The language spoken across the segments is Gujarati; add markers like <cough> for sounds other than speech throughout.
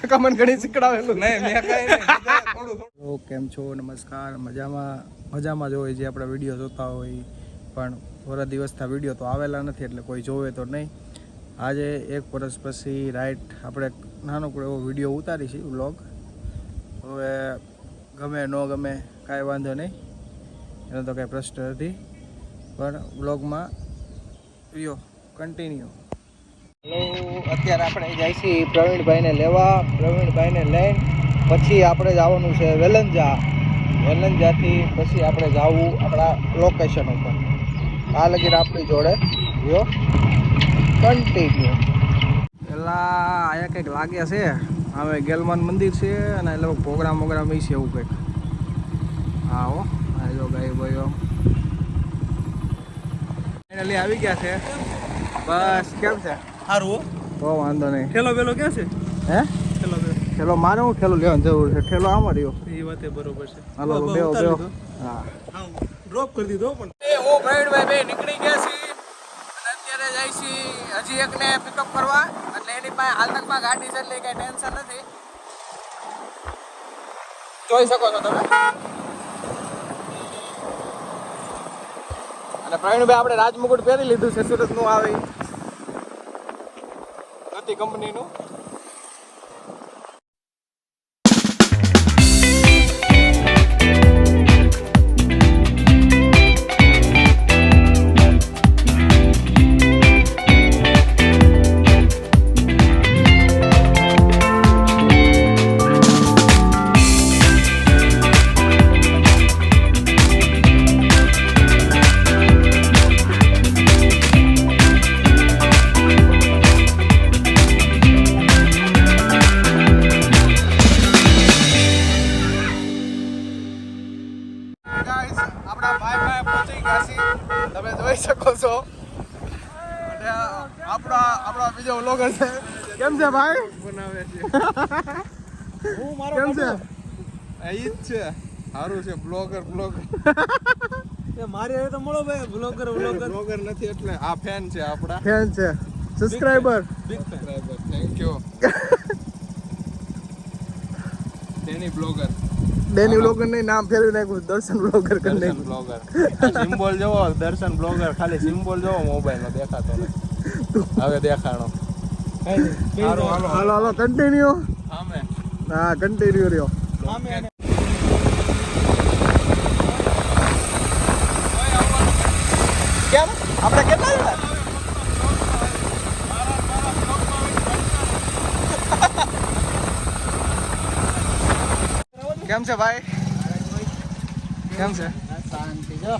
ટકા મને ઘણી શીખડાવેલું નહીં મેં કઈ કેમ છો? નમસ્કાર. મજામાં મજામાં જ હોય જે આપણા વીડિયો જોતા હોય. પણ થોડા દિવસના વીડિયો તો આવેલા નથી એટલે કોઈ જોવે તો નહીં. આજે એક વર્ષ પછી રાઈટ આપણે નાનો કોઈ એવો વીડિયો ઉતારી છે વ્લોગ. હવે ગમે ન ગમે કાંઈ વાંધો નહીં. એનો તો કાંઈ પ્રશ્ન નથી. પણ વ્લોગમાં રહ્યો કન્ટિન્યુ હેલો, અત્યારે આપણે જાય છીએ પ્રવીણભાઈને લેવા. પ્રવીણભાઈને લઈને પછી આપણે જવાનું છે વેલંજા. વેલંજાથી પછી આપણે જવું આપણા લોકેશન ઉપર. આ લગીને આપણી જોડે, જો કન્ટિન્યુ પેલા આયા કંઈક લાગ્યા છે. હવે ગેલમાન મંદિર છે અને એ લોકો પ્રોગ્રામ વોગ્રામ છે એવું કંઈક. હા હો આ ભાઈ, ભાઈઓ. ફાઇનલી આવી ગયા છે. બસ, કેમ છે? સારું તો વાંધો નહીં. ઠેલો વેલો ક્યાં છે? હે? ઠેલો વેલો ઠેલો મારે હું ઠેલો લેવાની જરૂર છે? ઠેલો આમ રહ્યો. એ વાતે બરોબર છે. હાલો બેહો બેહો. હા. હા ડ્રોપ કરી દીધો પણ. એ હું ભાઈ બે નીકળી ગયા છીએ. અને અત્યારે જાય છીએ. હજી એકને પિકઅપ કરવા એટલે એની પાસે હાલ તકમાં ગાડી છે એટલે કઈ ટેન્શન નથી. જોઈ શકો છો તમે. અને પ્રવીણભાઈ આપણે રાજમુકુટ પહેરી લીધું છે. સુરતનું આવે. ગતિ કંપનીનું છે. સારું છે બ્લોગર બ્લોગર <laughs> એ મારી હવે તો મળો ભાઈ બ્લોગર બ્લોગર બ્લોગર નથી એટલે આ ફેન છે આપડા. ફેન છે. Subscriber big subscriber thank you Danny blogger Danny blogger નહીં નામ ફેરવી નાખ્યું દર્શન બ્લોગર કરી દર્શન નાખ્યું બ્લોગર સિમ્બોલ જોવો દર્શન બ્લોગર ખાલી સિમ્બોલ જોવો મોબાઈલમાં દેખાતો નથી. હવે દેખાણો. હાલો. હાલો હાલો કન્ટિન્યુ આમે હા કન્ટિન્યુ રહ્યો. આપણે કેટલા જણા? કેમ છે ભાઈ? કેમ છે? શાંતિ જો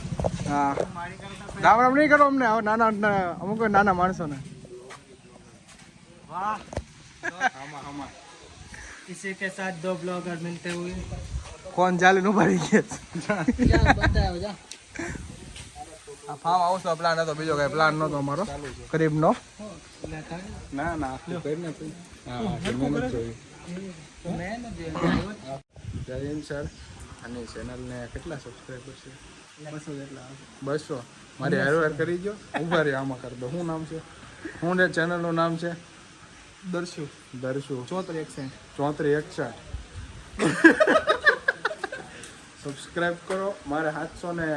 નહીં કરો અમને નાના નાના માણસો ને કિસી કે સાથ દો બ્લોગર મિલતે ચાલે નું ભરી ગયા બતાવો જા. આ ફાર્મ હાઉસ નો પ્લાન હતો બીજો કઈ પ્લાન નતો અમારો. ગરીબ નો ના ના ચેનલને <coughs> કેટલા સબસ્ક્રાઈબર છે? બસો કેટલા બસો. મારી કરી દો ઊભા રહી આમાં કરી દો. શું નામ છે? હું જે ચેનલનું નામ છે? દર્શુ. દર્શુ. ચોત્રી એકસાઠ ચોત્રી એકસાઠ સબસ્ક્રાઈબ <laughs> કરો. મારે સાતસો ને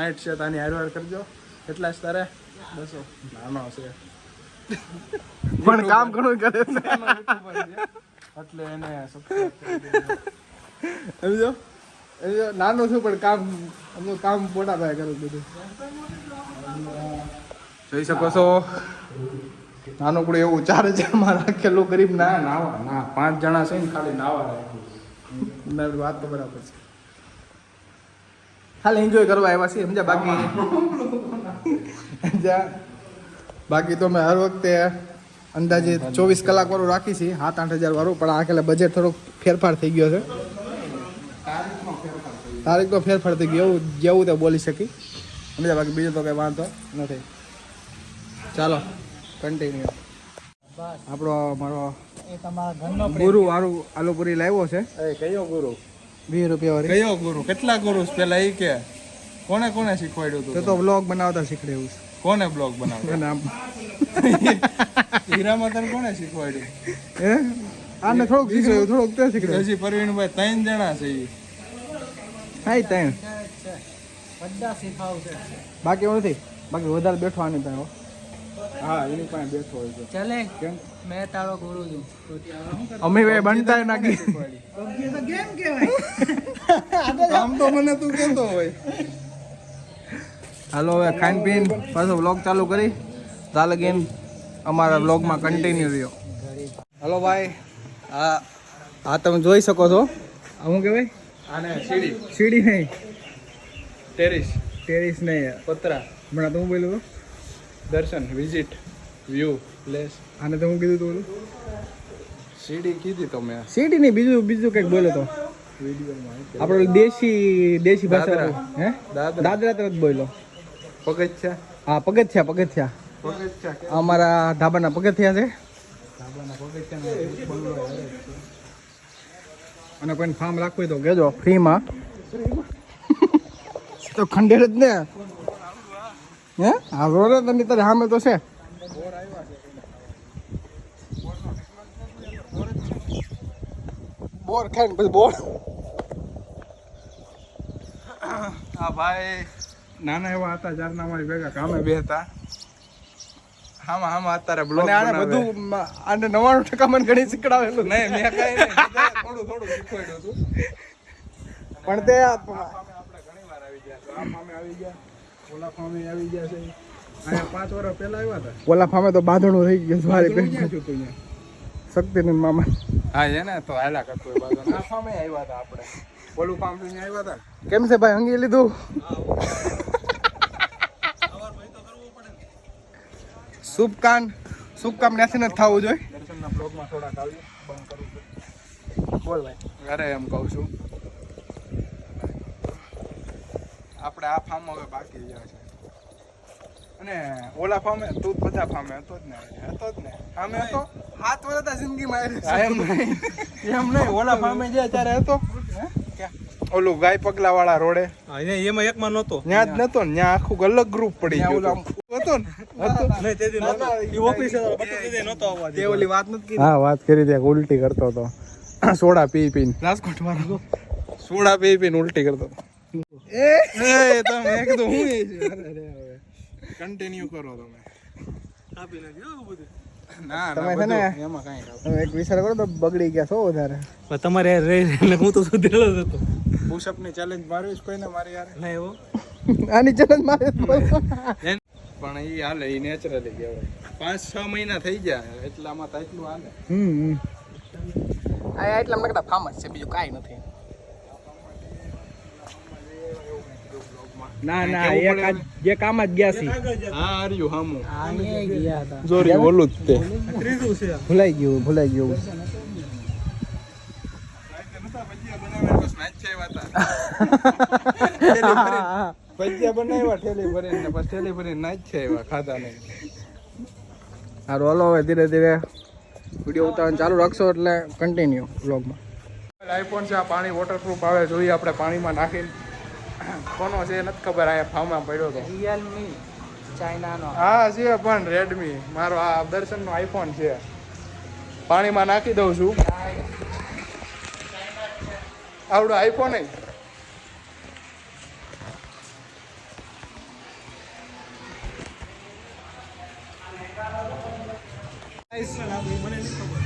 સાઠ છે તાની હારવાર કરજો. કેટલા જ તારે. બસો નાનો છે. પણ કામ ઘણું કરે છે. એટલે એને સમજો? નાનો છું પણ કામ અમુક કામ મોટા ભાઈ કરું બધું. જોઈ શકો છો. નાનકડું એવું ચાર હજારમાં રાખેલું ગરીબ ના નાવા ના પાંચ જણા છે ને ખાલી નાવા રાખ્યું વાત તો બરાબર છે. ખાલી એન્જોય કરવા આવ્યા છીએ સમજ્યા બાકી? સમજ્યા? બાકી તો મેં હર વખતે અંદાજે ચોવીસ કલાક વાળું રાખી છીએ સાત આઠ હજાર વાળું પણ આ ખેલે બજેટ થોડોક ફેરફાર થઈ ગયો છે. તારીખ તો ફેરફાર થઈ ગયો એવું જેવું તે બોલી શકી. સમજ્યા બાકી બીજું તો કઈ વાંધો નથી. ચાલો કન્ટિન્યુ આપણો મારો ગુરુ વાળું આલુપુરી લાવ્યો છે. એ કયો ગુરુ? વીસ રૂપિયા વાળી. કયો ગુરુ? કેટલા ગુરુ પેલા એ કે કોને કોને શીખવાડ્યું તો તું તો બ્લોગ બનાવતા શીખડે એવું કોને બ્લોગ આમ. <laughs> હીરામાં તને કોને શીખવાડ્યું? હે? આને થોડુંક શીખડ્યું થોડુંક તે શીખડ્યું હજી પરવીનભાઈ ત્રણ જણા છે એ હાઈ ત્રણ. બાકી એવું નથી. બાકી વધારે બેઠો આની પાસે હો. હા એની પાસે બેઠો હોય છે. ચાલે. કેમ? મેં તારો ગુરુ છું અમે બે બનતા નાખી ગેમ કેવાય આમ તો મને તું કહેતો હોય. હાલો હવે ખાઈન પીન પાછો વ્લોગ ચાલુ કરી. ચાલ ગેમ અમારા વ્લોગમાં કન્ટિન્યુ રહ્યો. હલો ભાઈ આ આ તમે જોઈ શકો છો. હું શું કહેવાય? આને સીડી. સીડી નહીં. ટેરિસ. ટેરિસ નહીં. પતરા. હમણાં તો હું બોલ્યું દર્શન વિઝિટ વ્યૂ. પ્લેસ આને તો હું કીધું તું સીડી કીધી તો મેં સીડી નહીં બીજું બીજું કંઈક બોલ્યો તો. આપણે દેશી દેશી ભાષા હે? દાદરા. તરત બોલ્યો પગથિયા. હા પગથિયા પગથિયા. અમારા ધાબાના પગથિયા છે. અને કોઈને ફાર્મ રાખવું તો કહેજો ફ્રીમાં. તો ખંડેર જ ને. હે? હા રોરે તમે તારે સામે તો છે. બોર ખાઈને પછી બોર. આ ભાઈ નાના એવા હતા ચારના અમારી ભેગા કામે બે હતા. હામાં હામાં અત્યારે બ્લોગ આને બધું આને નવાણું ટકા મને ઘણી શીખડાવેલું નહીં મેં કઈ થોડું થોડું શીખવાડ્યું હતું. પણ તે આપણે ઘણી વાર આવી ગયા આ ફામે આવી ગયા. ઓલા ફામે આવી ગયા છે. અહીંયા પાંચ વર્ષ પહેલા આવ્યા હતા. ઓલા ફામે તો બાંધણું રહી ગયું મારી શક્તિનંદ મામા. હા એને તો હાલા કરતો હોય બાજુ આ ફામે આવ્યા હતા આપણે. ઓલું અહીંયા આવ્યા હતા. કેમ છે ભાઈ? હંગી લીધું? શુભ કામ શુભ કામ નથી નથી થવું જોઈએ. દર્શનના બ્લોગમાં થોડાક આવીએ. બંધ કરું. બોલ ભાઈ. અરે એમ કહું છું. આપણે આ ફાર્મ હવે બાકી ગયા છે. અને ઓલા ફામે તું બધા ફામે હતો જ ને હતો જ ને. અમે હતો? હાથ વળતા જિંદગીમાં એમ નહીં. એમ નહીં ઓલા ફામે જે ત્યારે હતો. ઓલું ગાય પગલા વાળા રોડે એમાં એકમાં નહોતો. ત્યાં જ નતો ને ત્યાં આખું અલગ ગ્રુપ પડી ગયું ઓલા હતો. ને? તે ઓલી વાત નથી હા વાત કરી દે ઉલટી કરતો હતો. સોડા પી પીને રાજકોટ વાળો સોડા પી પીને ઉલટી કરતો હતો. એ? તમે મેં કીધું હું એ છે. અરે અરે. હવે કન્ટિન્યુ કરો તમે. આપી નાખ્યો આવું બધું. ના તમે છે ને એમાં કાંઈ તમે એક વિચાર કરો તો બગડી ગયા છો વધારે. પણ તમારે રહી એટલે હું તો સુધરેલો જ હતો. પુશઅપની ચેલેન્જ મારવીશ કોઈને મારી યાર ના એવો? આની ચેલેન્જ મારે પણ એ હાલે એ નેચરલી કહેવાય. પાંચ છ મહિના થઈ ગયા એટલામાં તો એટલું હાલે. હમ એટલા માટે ફાર્મ છે બીજું કાંઈ નથી. ના ના એક જે કામ જ ગયા છે. હા આર્યું હામું. ગયા હતા. જોરી ઓલું જ તે. ત્રીજું છે. ભૂલાઈ ગયું ભૂલાઈ ગયું. ભજીયા બનાવ્યા ઠેલી ભરીને પછી ઠેલી ભરીને નાચ છે એવા ખાધા નહીં. સારું હલો હવે ધીરે ધીરે વીડિયો ઉતારવાનું ચાલુ રાખશો એટલે કન્ટિન્યુ વ્લોગમાં આઈફોન છે આ પાણી વોટરપ્રૂફ આવે જોઈએ આપણે પાણીમાં નાખીને <coughs> કોનો છે એ નથી ખબર અહીંયા ફાર્મમાં પડ્યો તો રિયલમી ચાઇનાનો હા છે પણ રેડમી મારો આ દર્શનનો આઈફોન છે પાણીમાં નાખી દઉં છું આવડો આઈફોન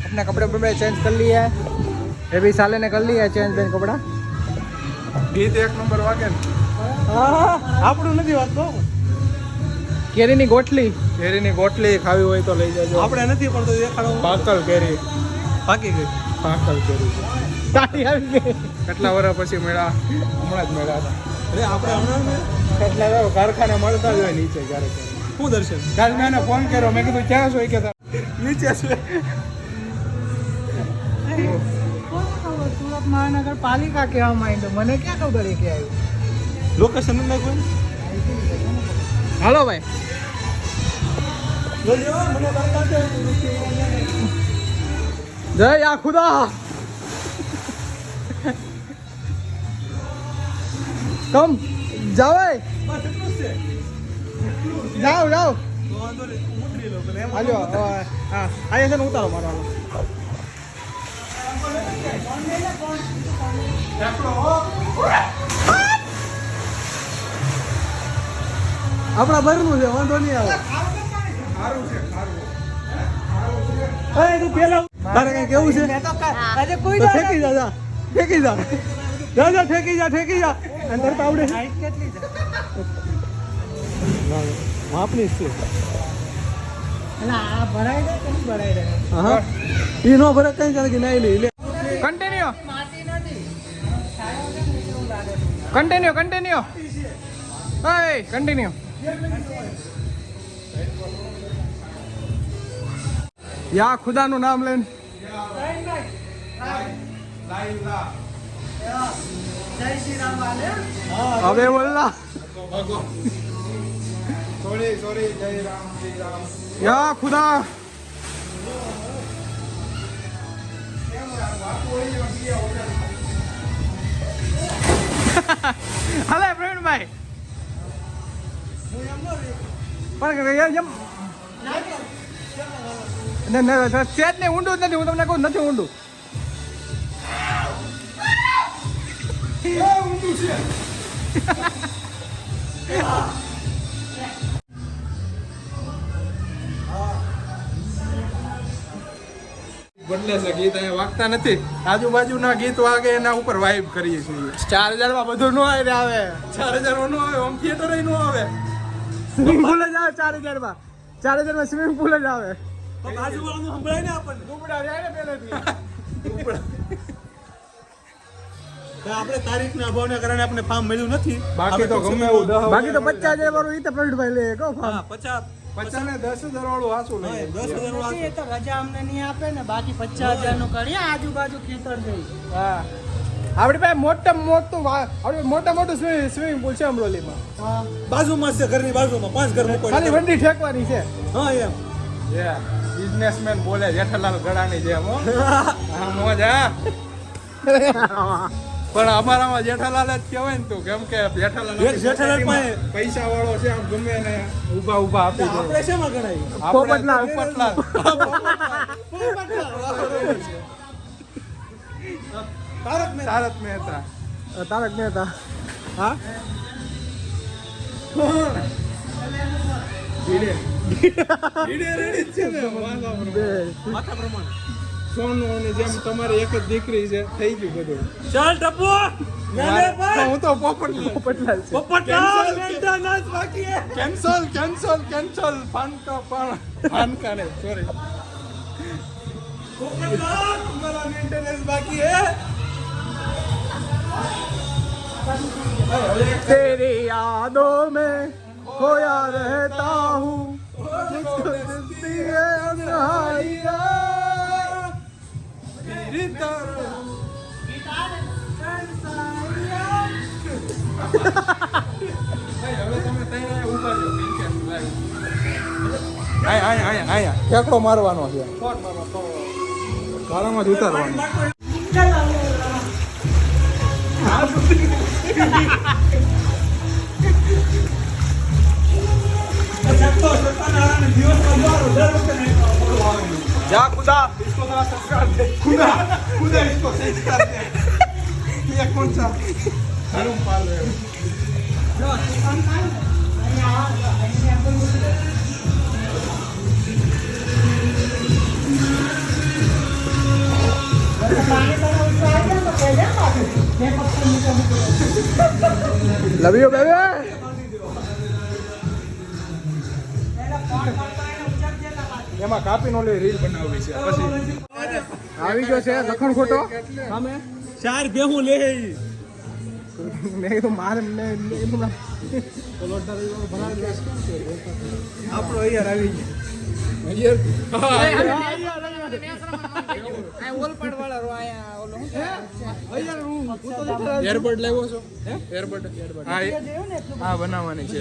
अपने कपड़े वपड़े चेंज कर लिए ये भी साले ने कर लिया चेंज बेन कपड़ा ગીત એક નંબર વાગે ને. આપણું નથી વાત તો કેરીની ગોટલી. કેરીની ગોટલી ખાવી હોય તો લઈ જજો. આપણે નથી પણ તો દેખાડો. પાકલ કેરી. પાકી ગઈ. પાકલ કેરી. સારી આવી ગઈ. કેટલા વર્ષ પછી મેળા હમણાં જ મેળા હતા. અરે આપણે હમણાં ને એટલા કારખાને મળતા જ હોય નીચે ક્યારેક શું દર્શન? કાલ મેં ફોન કર્યો. મેં કીધું ક્યાં છો? એ કહેતા. નીચે છે. સુરત મહાનગર પાલિકા કહેવા માંડ્યો મને ક્યાં ખબર કે આવ્યું? લોકેશન નથી નાખ્યું હાલો ભાઈ. જય આ ખુદા. કમ જાવ એ. જાઓ જાઓ. હાલો હવે, હા છે ઉતારો મારો. આપણા બરનું છે વાંધો નહીં આવે. સારું છે સારું તું પેલા તારે કઈ કેવું છે? આજે કોઈ તો ઠેકી જા જા. ઠેકી જા. જા જા ઠેકી જા ઠેકી જા. અને તરત આવડે. છે? કેટલી માપની છે. ભરાય હા. નો ભરે કઈ જાણે કે નાઈ લે. Continue continue continue hi continue યા, ખુદાનું નામ લઈને. હવે બોલના સોરી સોરી જય રામ જય રામ યા, ખુદા. <laughs> હાલે પ્રવીણભાઈ. પણ એમ સેજ ને ઊંડું જ નથી હું તમને કહું નથી ઊંડું. <laughs> બદલે છે ગીત અહીંયા વાગતા નથી. આજુબાજુના ગીત વાગે એના ઉપર વાઇબ કરીએ છીએ. ચાર હજારમાં બધું નો આવે આવે. ચાર હજાર નો આવે હોમ થિયેટર નો આવે. સ્વિમિંગ પુલ જ આવે ચાર હજારમાં. ચાર હજારમાં સ્વિમિંગ પુલ જ આવે. તો બાજુવાળાનું સંભળાય ને આપણને. ડૂબડા જાય ને પહેલેથી. તો આપણે તારીખના અભાવને કારણે આપણે ફાર્મ મળ્યું નથી. બાકી તો ગમે એવું બાકી તો પચાસ હજાર વાળું ઈ તો પ્રવીણભાઈ લે કહો હા પચાસ. પચાસ ને દસ હજાર વાળું લઈએ દસ હજાર વાળું એ તો રજા અમને નહીં આપે ને બાકી પચાસ હજારનું કરીએ આજુબાજુ ખેતર જઈ હા. આપણી પાસે મોટા મોટું આપણી મોટા મોટું સ્વિમિંગ પુલ છે અમરોલીમાં. બાજુમાં છે ઘરની બાજુમાં પાંચ ઘર ખાલી વંડી ઠેકવાની છે. હા એમ. બિઝનેસમેન બોલે જેઠાલાલ ગળાની જેમ <laughs> મોજ. હા <laughs> પણ અમારામાં જેઠાલાલ જ કહેવાય ને તું કેમ કે જેઠાલાલ જે- જેઠાલાલ પૈસા વાળો છે આમ ગમે ને ઊભા ઊભા આપી દે. આપણે શેમાં ગણાય? પોપટલા. પોપટલાલ. તારક મહેતા. તારક મહેતા. તારક મહેતા. હા? ભીડે ભીડે રેડી છે ને. માથા પર. બે માથા પ્રમાણે સોનુની જેમ તમારી એક જ દીકરી છે થઈ ગયું બધું ચાલ ટપુ મારે- હું તો પોપટલાલ પોપટલાલ છે પોપટલાલ મેન્ટેનન્સ બાકી હે કેન્સલ કેન્સલ કેન્સલ ફાનકા પણ ફાનકા ને સોરી पोपटलाल तुम्हारा मेंटेनेंस बाकी है तेरी यादों में खोया रहता हूँ मुझको दिखती है अंधारियाँ। ઠેકડો મારવાનો છે. જ ઉતારવાનો. જા ખુદા. が助かるんでこんなこんなに少し使っていやこんちゃん <laughs> Dale un palo. No, te cantan. Ya, ya, La vio, bebé. એમાં કાપીને ઓલી રીલ બનાવવી છે. પછી આવી ગયો છે લખણ ખોટો? સામે? ચાર ભેહું લે. મેં તો મારે આપણો અહીંયા આવી ગયો. એરબર્ટ લાવ્યો છો? એરબર્ટ હા બનાવવાની છે.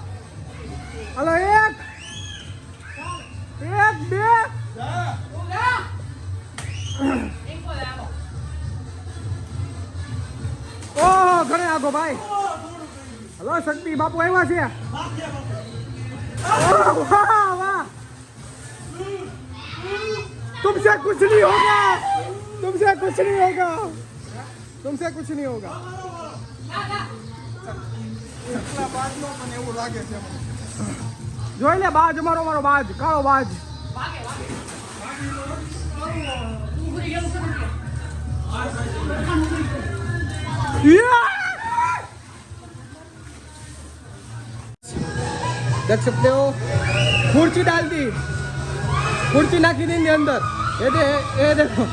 હલો એક એક બે ઓહો ઘણે આગો ભાઈ હલો શક્તિ બાપુ આવ્યા છે ઓહ, વાહ વાહ तुमसे कुछ नहीं होगा तुमसे कुछ नहीं होगा तुमसे कुछ नहीं होगा એટલા બાજનો મને એવું લાગે છે જોઈ લે બાજ અમારો મારો બાજ કાળો બાજ देख सकते हो खुर्ची डाल दी खुर्ची नाखी दी इनके अंदर ये दे ये देखो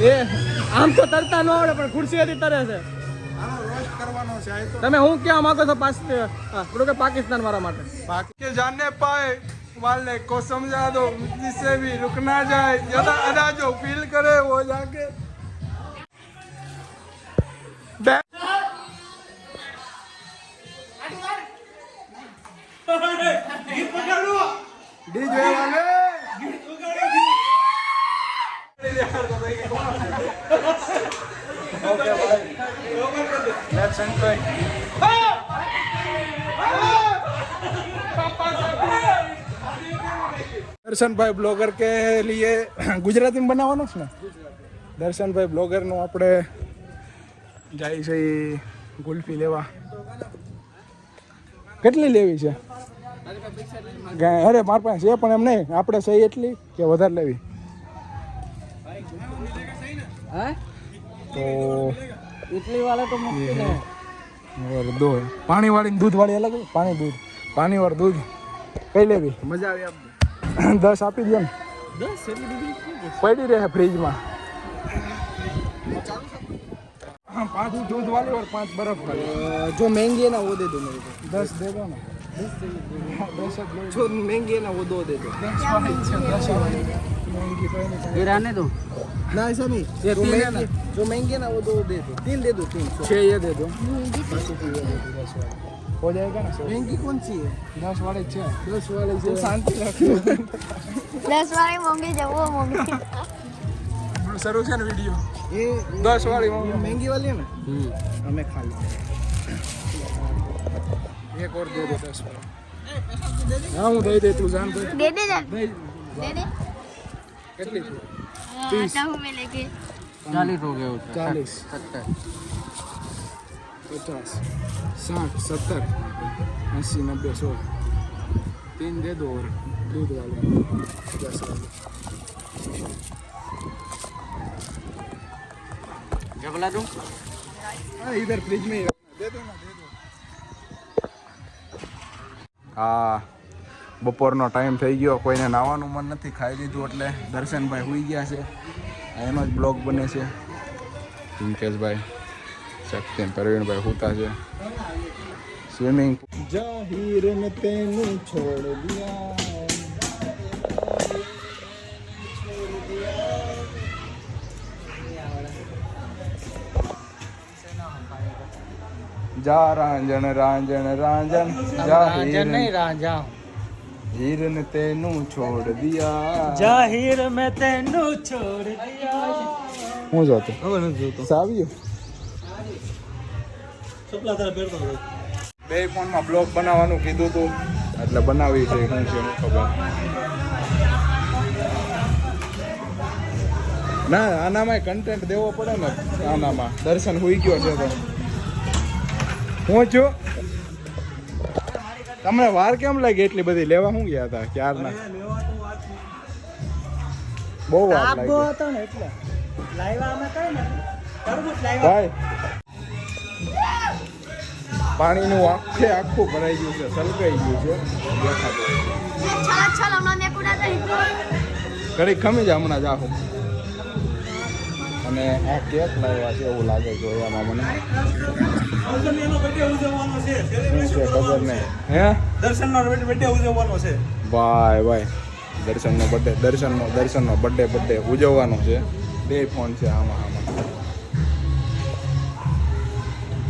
ये આમ તો તરતા ન આવડે પણ ખુરશીએથી તરે છે આનો રોજ કરવાનો છે આ તો તમે હું કહેવા માંગો છો પાસ થોડું કે પાકિસ્તાન વાળા માટે बाकी के जानने पाए वाले को समझा दो जिससे भी रुक ना जाए ज्यादा अदा जो फील करे वो जाके बे- DJ वाले Okay, boy. Let's Darshanbhai blogger કે લીએ ગુજરાતીમાં બનાવવાનું છે ને? દર્શનભાઈ બ્લોગરનું આપણે જાય છે ગુલ્ફી લેવા. કેટલી લેવી છે? અરે માર પાસે છે પણ એમ નહીં. આપણે સહી એટલી કે વધારે લેવી? હા? તો ઇટલી વાળા તો મુશ્કેલ હે और दो है पानी वाली दूध वाली अलग है पानी दूध पानी और दूध કઈ લેવી મજા આવી આપને <coughs> દસ આપી દો ને દસ એટલી ડિગ્રી પડી રહે ફ્રીજમાં हाँ पाँच दूध वाली और पाँच बर्फ वाली जो महंगी है ना वो दे दो मेरे को दस दे दो ना हाँ, दस જ લઉં. जो महंगी है ना वो दो दे दो દસ વાળી છે દસ વાળી महंगी तो नहीं रहने दो ना ऐसा नहीं ये तीन है ना जो महंगे ना वो दो दे दो तीन दे दो तीन छः ये दे दो हो जाएगा ना महंगी कौन सी है दस वाले छः दस वाले जो शांति रखो दस वाले होंगे जब वो होंगे सरोजन वीडियो ये दस वाली महंगी वाली है ना हमें खा लो एक और दे दो दस वाले हाँ हूँ दे दे तू जान दे दे दे दे दे કેટલી છે आता हूँ मैं लेके चालीस हो गए उसका ચાલીસ सत्तर पचास साठ सत्तर अस्सी नब्बे सौ तीन दे दो और दूध वाले पचास वाले जबला दूं हाँ इधर फ्रिज में ही रखना दे दो ना दे दो હા બપોરનો ટાઈમ થઈ ગયો કોઈને નાવાનું મન નથી ખાઈ લીધું એટલે દર્શનભાઈ સુઈ ગયા છે. એનો જ બ્લોગ બને છે. હિમકેશભાઈ શક્તિ પ્રવીણભાઈ હુતા છે. સ્વિમિંગ જાહીર ને તેનું છોડ દિયા. જા રાંજણ રાંજણ રાંજણ. જાહીર राजा હીર ને તેનું છોડ દિયા. જાહીર મે તેનું છોડ દિયા. હું જોતો? હવે ન જોતો. સાવ્યો? સપલા તારા પેરતો બે ફોનમાં બ્લોગ બનાવવાનું કીધું હતું એટલે બનાવી છે શું છે ખબર. ના આનામાં કન્ટેન્ટ દેવો પડે ને આનામાં. દર્શન હોઈ ગયો છે તો. પહોંચ્યો તમને વાર કેમ લાગી? એટલી બધી લેવા શું ગયા હતા? ક્યારના? બહુ વાર લાગી. હતો ને એટલે. લાવ્યા કઈ ને તરબૂચ લાવ્યા પાણીનું આખે આખું ભરાઈ ગયું છે સલકાઈ ગયું છે. ઘડી ખમી જ હમણાં જાહું અને આ કેક લાવ્યા છે એવું લાગે છે એમાં મને. હે દર્શનનો છે ભાઈ ભાઈ, દર્શનનો બર્થડે દર્શનનો દર્શનનો બર્થડે બર્થડે ઉજવવાનો છે. બે ફોન છે આમાં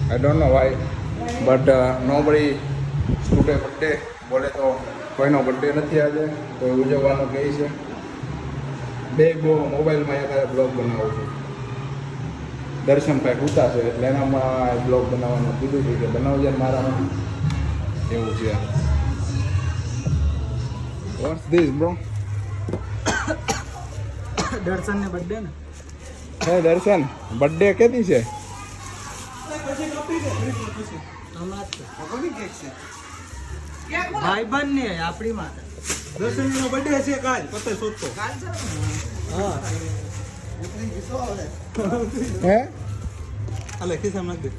I don't know why but nobody સ્ટુડે birthday બોલે તો કોઈનો બર્થડે નથી આજે, કોઈ ઉજવવાનો કહે છે. બે બહુ મોબાઈલમાં અત્યારે બ્લોગ બનાવું છું. દર્શનભાઈ પૂછતા છે એટલે એનામાં બ્લોગ બનાવવાનું કીધું છે કે બનાવજે ને મારામાં એવું છે વોટ્સ ધીસ બ્રો દર્શન ને બર્થડે ને? હે દર્શન? બર્થડે કેદી છે? ભાઈ ને આપણી માં દર્શનનો બર્થડે છે કાલ પતે શોધતો. હે. દે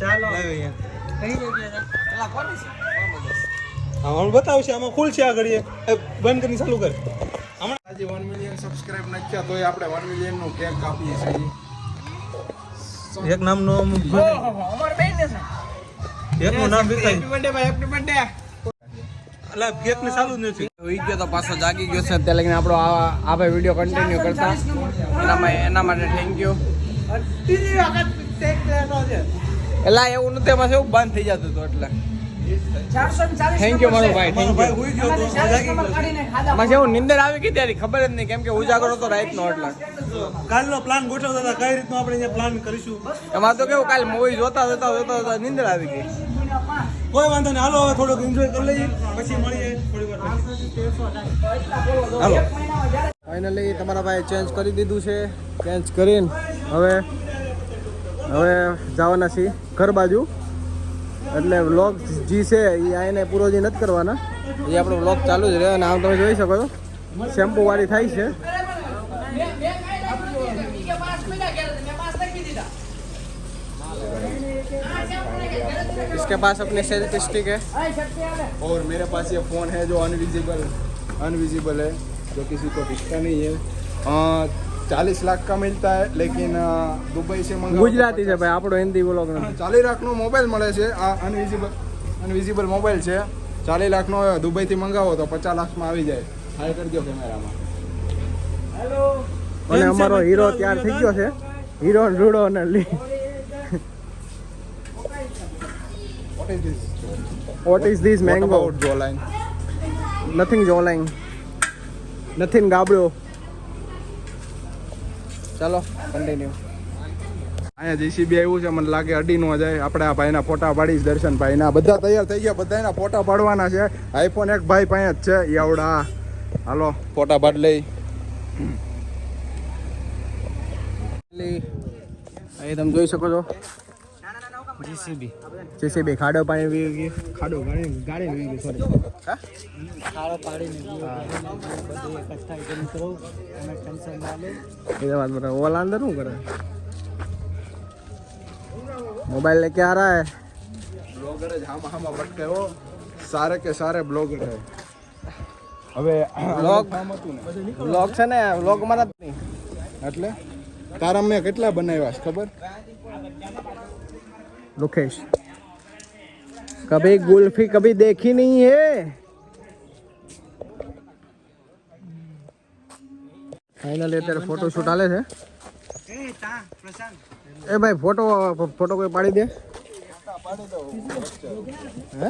ચાલો. કઈ જગ્યા હા બતાવશે. આમાં ખુલ છે આગળ એ એ બંધ કરીને ચાલુ કર. આજે વન મિલિયન સબસ્ક્રાઇબ નાખ્યા તો તોય આપણે વન મિલિયનનું કેક કાપીએ છીએ. એક નામનો એકનું નામ વિખાય. બર્થડે ભાઈ હેપી બર્થડે કેક ને ચાલુ જ નથી. હોઈ ગયો તો પાછો જાગી ગયો છે. અત્યારે લગીને આપણો આ આ વીડિયો કન્ટિન્યુ કરતા. એના એના માટે થેન્ક યુ એલા એવું નતું એમાં એવું બંધ થઈ જતું હતું એટલે. થેન્ક યુ મારો ભાઈ થેન્ક યુ તો. એમાં જેવું નિંદર આવી ગઈ ત્યારે? ખબર જ નહીં કેમ કે ઉજાગરો તો રાતનો એટલે. કાલનો પ્લાન ગોઠવતા હતા કઈ રીતનો આપણે અહીંયા પ્લાન કરીશું? એમાં તો કેવું કાલ મૂવી જોતા જોતા જોતા જોતા નિંદર આવી ગઈ. કોઈ વાંધો નહીં. હાલો, હવે થોડુંક એન્જોય કરી લઈએ. પછી મળીએ વાર. હાલો. ફાઇનલી તમારા ભાઈ ચેન્જ કરી દીધું છે. ચેન્જ કરીને હવે હવે જવાના છીએ ઘર બાજુ. એટલે વ્લોગ જે છે, એ આઈને પૂરો જે નથી કરવાના. એ આપણો વ્લોગ ચાલુ જ રહે અને આમ તમે જોઈ શકો છો. શેમ્પુ વાળી થાય છે. इसके पास अपने सेल्फी स्टिक है और मेरे पास ये फ़ोन है जो अनविजिबल अनविजिबल है जो किसी को दिखता नहीं है चालीस लाख का मिलता है लेकिन अ, दुबई से मंगा ગુજરાતી છે ભાઈ આપણો હિન્દી બોલો ચાલીસ લાખનો મોબાઈલ મળે છે આ અનવિઝિબલ અનવિઝિબલ મોબાઈલ છે ચાલીસ લાખનો દુબઈથી મંગાવો તો પચાસ લાખમાં આવી જાય હાઈ કરજો કેમેરામાં અને અમારો હીરો તૈયાર થઈ ગયો છે હીરો રૂડો અને લી what is this what mango about જો લાઈન નથિંગ જોલાઈંગ નથિંગ ગાબડો ચાલો કન્ટિન્યુ અહીંયા જીસીબી આવ્યું છે મને લાગે અડી નો જાય. આપણે આ ભાઈના ફોટા પાડીશ દર્શન ભાઈના. બધા તૈયાર થઈ ગયા બધાના ફોટા પાડવાના છે. આઈફોન એક ભાઈ પાસે જ છે યાવડા હાલો. ફોટા પાડ લઈ. અહીં તમે જોઈ શકો છો. જીસીબી જીસીબી ખાડો પાણી વી ગઈ ખાડો ગાડી ગાડી વી ગઈ સોરી ખાડો પાડીને બધું એકઠા એકદમ કરો અને ટેન્શન ના લો ये बात बता ओला अंदर શું કરે मोबाइल लेके आ रहा है બ્લોગર જ હામાં હામાં ભટકે હો સારે કે સારે બ્લોગર હે હવે Vlog? કામ હતું ને व्लॉग છે ને व्लॉग માં નથી એટલે તારા મેં કેટલા બનાવ્યા છે ખબર लोकेश कभी गुल्फी कभी देखी नहीं है ફાઇનલી અત્યારે ફોટો શૂટ હાલે છે એ તા પ્રશાંત એ ભાઈ ફોટો ફોટો કોઈ પાડી દે હે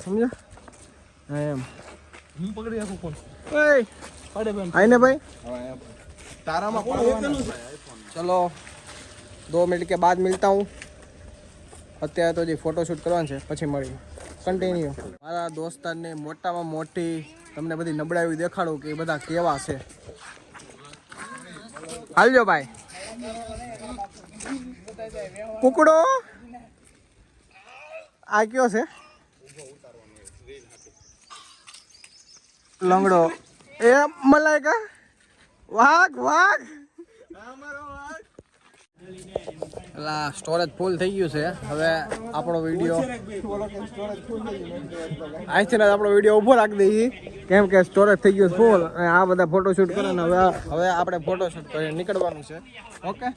સમજ્યા હા એમ હું પકડી રાખું ફોન ઓય પાડે બેન આઈને ભાઈ તારામાં પાડવાનું દો મિનિટ કે બાદ મિલતા હું. અત્યારે તો જે ફોટોશૂટ કરવાનું છે, પછી મળી કન્ટિન્યુ મારા દોસ્તારને મોટામાં મોટી તમને બધી નબળાવી દેખાડું કે બધા કેવા છે. હાલજો ભાઈ. કુકડો? આ કયો છે? લંગડો. એ મલાઈકા વાઘ વાઘ. પેલા સ્ટોરેજ ફૂલ થઈ ગયું છે. હવે આપણો વીડિયો જ આપણો વીડિયો ઊભો રાખી દઈએ. કેમ કે સ્ટોરેજ થઈ ગયું ફૂલ અને આ બધા ફોટોશૂટ કરે ને હવે હવે આપણે ફોટોશૂટ કરી નીકળવાનું છે. ઓકે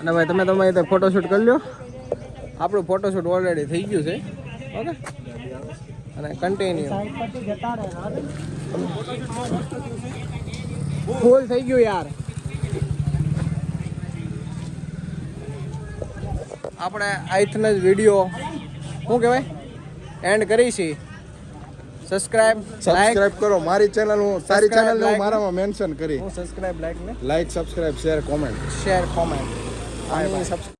અને ભાઈ તમે તમે રીતે ફોટોશૂટ કરી લો. આપણું ફોટોશૂટ ઓલરેડી થઈ ગયું છે. ઓકે અને કન્ટિન્યુ ફૂલ થઈ ગયું યાર. આપણે આઈથને જ વીડિયો શું કહેવાય? એન્ડ કરી છીએ સબસ્ક્રાઇબ સબસ્ક્રાઇબ કરો. મારી ચેનલ હું સારી ચેનલ હું મારામાં મેન્શન કરી. હું સબસ્ક્રાઇબ લાઈક ને. Like subscribe share comment share comment અને સબસ્ક્રાઇબ